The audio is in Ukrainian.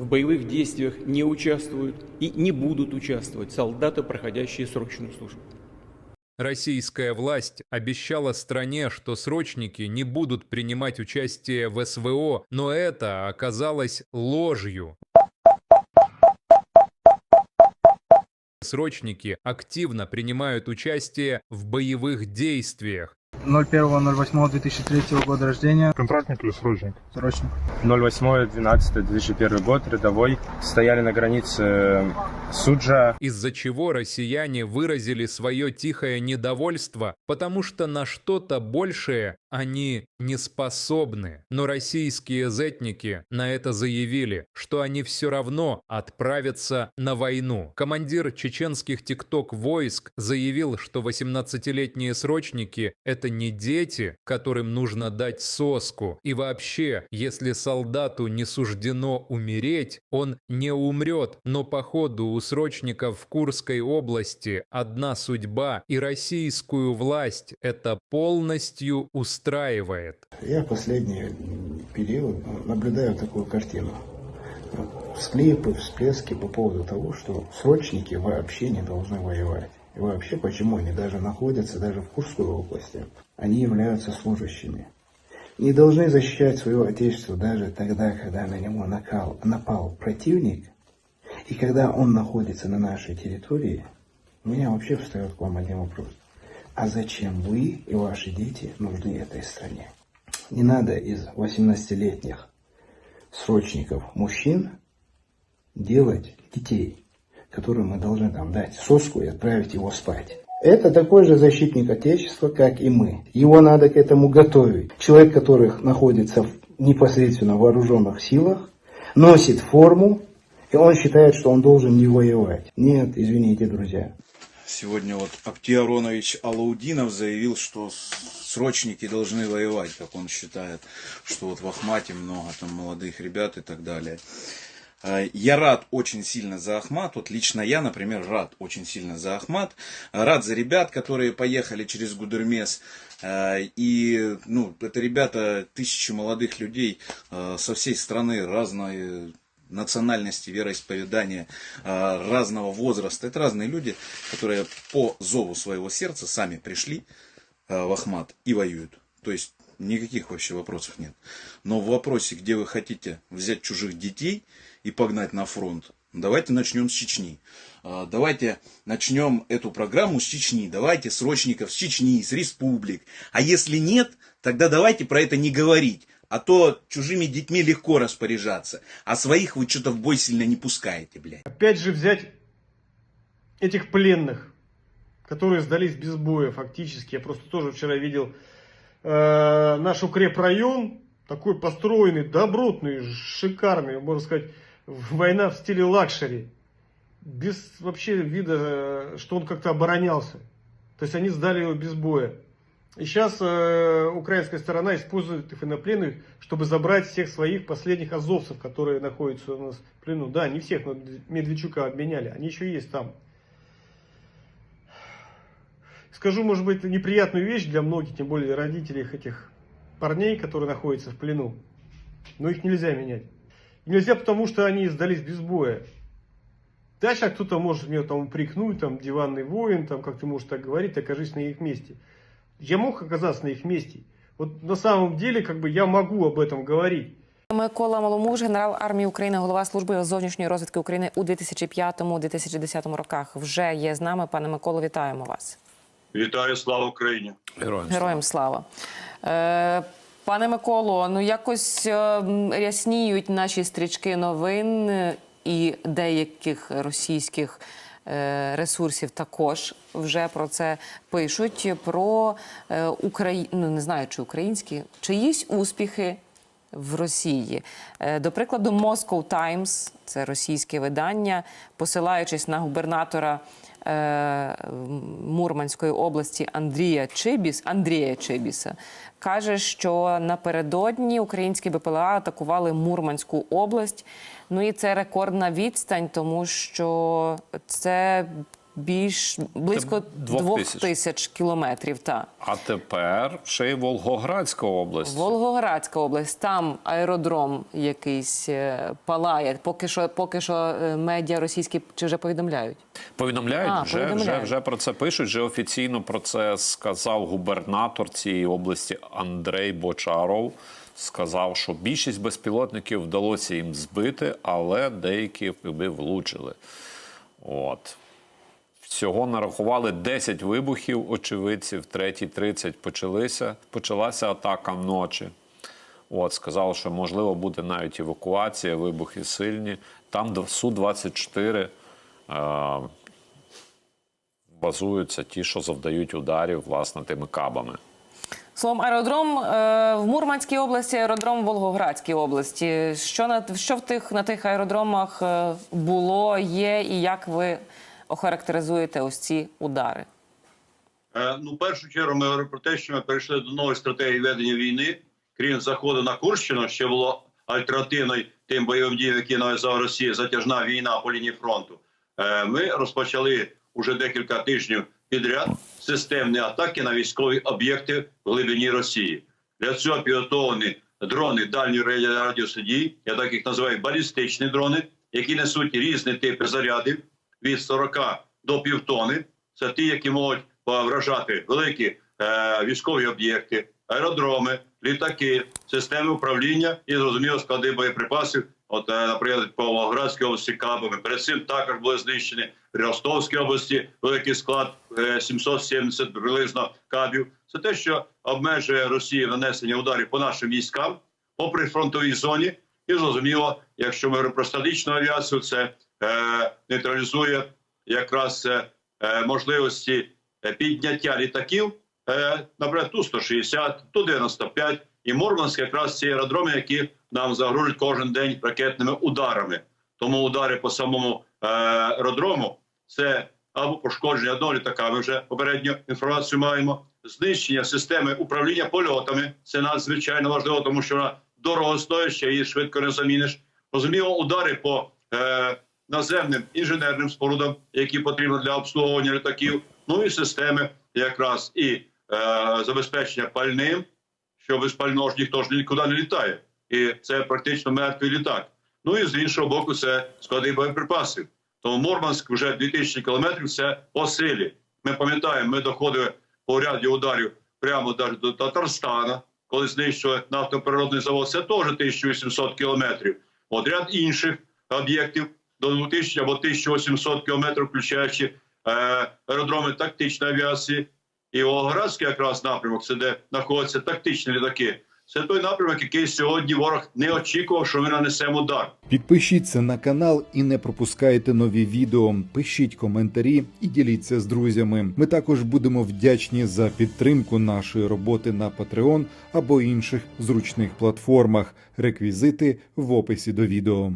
в боевых действиях не участвуют и не будут участвовать солдаты, проходящие срочную службу. Российская власть обещала стране, что срочники не будут принимать участие в СВО, но это оказалось ложью. Срочники активно принимают участие в боевых действиях. 01.08.2003 года рождения. Контрактник или срочник? Срочно. 08.12.2001 год, рядовой. Стояли на границе Суджа. из-за чего россияне выразили свое тихое недовольство, потому что на что-то большее они не способны. Но российские зетники на это заявили, что они все равно отправятся на войну. Командир чеченских тикток войск заявил, что 18-летние срочники – это не дети, которым нужно дать соску. И вообще, если солдату не суждено умереть, он не умрет. Но походу у срочников в Курской области одна судьба, и российскую власть это полностью устраивает. Я в последний период наблюдаю такую картину. Всклипы, всплески по поводу того, что срочники вообще не должны воевать. И вообще, почему они даже находятся даже в Курской области, они являются служащими. Не должны защищать свое отечество даже тогда, когда на него накал, напал противник, и когда он находится на нашей территории, у меня вообще встает к вам один вопрос. А зачем вы и ваши дети нужны этой стране? Не надо из 18-летних срочников мужчин делать детей, которым мы должны там дать соску и отправить его спать. Это такой же защитник Отечества, как и мы. Его надо к этому готовить. Человек, который находится в непосредственно вооруженных силах, носит форму, и он считает, что он должен не воевать. Нет, извините, друзья. Сегодня вот Актий Аронович Алаудинов заявил, что срочники должны воевать, как он считает, что вот в Ахмате много там молодых ребят и так далее. Э, Я рад очень сильно за Ахмат, вот лично я, например, рад очень сильно за Ахмат, рад за ребят, которые поехали через Гудермес, Э, и, ну, это ребята, тысячи молодых людей э, со всей страны, разной национальности, вероисповедания, э, разного возраста. Это разные люди, которые по зову своего сердца сами пришли э, в Ахмат и воюют. То есть никаких вообще вопросов нет. Но в вопросе, где вы хотите взять чужих детей и погнать на фронт, давайте начнем с Чечни. А, Давайте начнем эту программу с Чечни. Давайте срочников с Чечни, с республик. А если нет, тогда давайте про это не говорить. А то чужими детьми легко распоряжаться. А своих вы что-то в бой сильно не пускаете, блядь. опять же взять этих пленных, которые сдались без боя фактически. Я просто тоже вчера видел э, наш укрепрайон, такой построенный, добротный, шикарный, можно сказать, война в стиле лакшери. Без вообще вида, что он как-то оборонялся. То есть они сдали его без боя. И сейчас э, украинская сторона использует их военнопленных, чтобы забрать всех своих последних азовцев, которые находятся у нас в плену. Да, не всех, но Медведчука обменяли. Они еще есть там. Скажу, может быть, неприятную вещь для многих, тем более родителей этих парней, которые находятся в плену. Но их нельзя менять. И нельзя, потому что они сдались без боя. Дальше кто-то может мне там упрекнуть, там, диванный воин, там, как ты можешь так говорить, окажись на их месте. Я мог оказаться на их месте. Вот на самом деле, как бы, я могу об этом говорить. Микола Маломуж, генерал армії України, голова служби зовнішньої розвідки України у 2005-2010 роках. Вже є з нами. Пане Миколо, вітаємо вас. Вітаю, слава Україні! Героям слава. Е, пане Миколо, ну якось е, рясніють наші стрічки новин е, і деяких російських е, ресурсів також вже про це пишуть. Про е, Украї... ну, не знаю, чи українські, чиїсь успіхи в Росії. До прикладу, Moscow Times, це російське видання, посилаючись на губернатора Мурманської області Андрія Чибіс, Андрія Чибіса, каже, що напередодні українські БПЛА атакували Мурманську область. Ну і це рекордна відстань, тому що це більш близько двох тисяч. тисяч кілометрів. Та. А тепер ще й Волгоградська область. Волгоградська область, там аеродром якийсь е, палає. Поки що, поки що е, медіа російські чи вже повідомляють. Повідомляють, А, вже, повідомляють. Вже, вже про це пишуть. Вже офіційно про це сказав губернатор цієї області Андрей Бочаров. Сказав, що більшість безпілотників вдалося їм збити, але деякі якби, влучили. От. Всього нарахували 10 вибухів, очевидців, третій 30 почалися, почалася атака вночі. От, сказали, що можливо буде навіть евакуація, вибухи сильні. Там до- Су-24 е, базуються ті, що завдають ударів власне тими кабами. Словом, аеродром е, в Мурманській області, аеродром в Волгоградській області. Що на що в тих на тих аеродромах е, було, є, і як ви охарактеризуєте ось ці удари? Е, Ну, в першу чергу ми говоримо про те, що ми перейшли до нової стратегії ведення війни. Крім заходу на Курщину, ще було альтернативною тим бойовим діям, які нав'язала Росія, затяжна війна по лінії фронту. Е, Ми розпочали уже декілька тижнів підряд системні атаки на військові об'єкти в глибині Росії. Для цього підготовлені дрони дальньої радіусу дії, я так їх називаю балістичні дрони, які несуть різні типи зарядів від 40 до півтони. Це ті, які можуть вражати великі е, військові об'єкти, аеродроми, літаки, системи управління і зрозуміло склади боєприпасів. От, е, наприклад, по Волгоградській області кабами. Перед цим також були знищені при Ростовській області великий склад е, 770 приблизно кабів. Це те, що обмежує Росію нанесення ударів по нашим військам по прифронтовій зоні. І зрозуміло, якщо ми говоримо про статичну авіацію, це е, нейтралізує якраз е, е, можливості е, підняття літаків, е, наприклад, Ту-160, Ту-95 і Мурманськ якраз ці аеродроми, які нам загрожують кожен день ракетними ударами. Тому удари по самому е, аеродрому це або пошкодження одного літака. Ми вже попередню інформацію маємо. Знищення системи управління польотами це надзвичайно важливо, тому що вона дорогостояща, її швидко не заміниш. Розуміло, удари по е, наземним інженерним спорудам, які потрібні для обслуговування літаків, ну і системи якраз і е, забезпечення пальним, що без пального ж ніхто ж нікуди не літає. І це практично мертвий літак. Ну і з іншого боку, це склади боєприпасів. Тому Мурманськ вже 2000 кілометрів це по силі. Ми пам'ятаємо, ми доходили по ряді ударів прямо до Татарстана, коли знищили нафтопереробний завод. Це теж 1800 кілометрів. От ряд інших об'єктів до 2000 або 1800 кілометрів, включаючи е, аеродроми тактичної авіації. І Волгоградський якраз напрямок, це де знаходяться тактичні літаки. Це той напрямок, який сьогодні ворог не очікував, що ми нанесемо удар. Підпишіться на канал і не пропускайте нові відео. Пишіть коментарі і діліться з друзями. Ми також будемо вдячні за підтримку нашої роботи на Patreon або інших зручних платформах. Реквізити в описі до відео.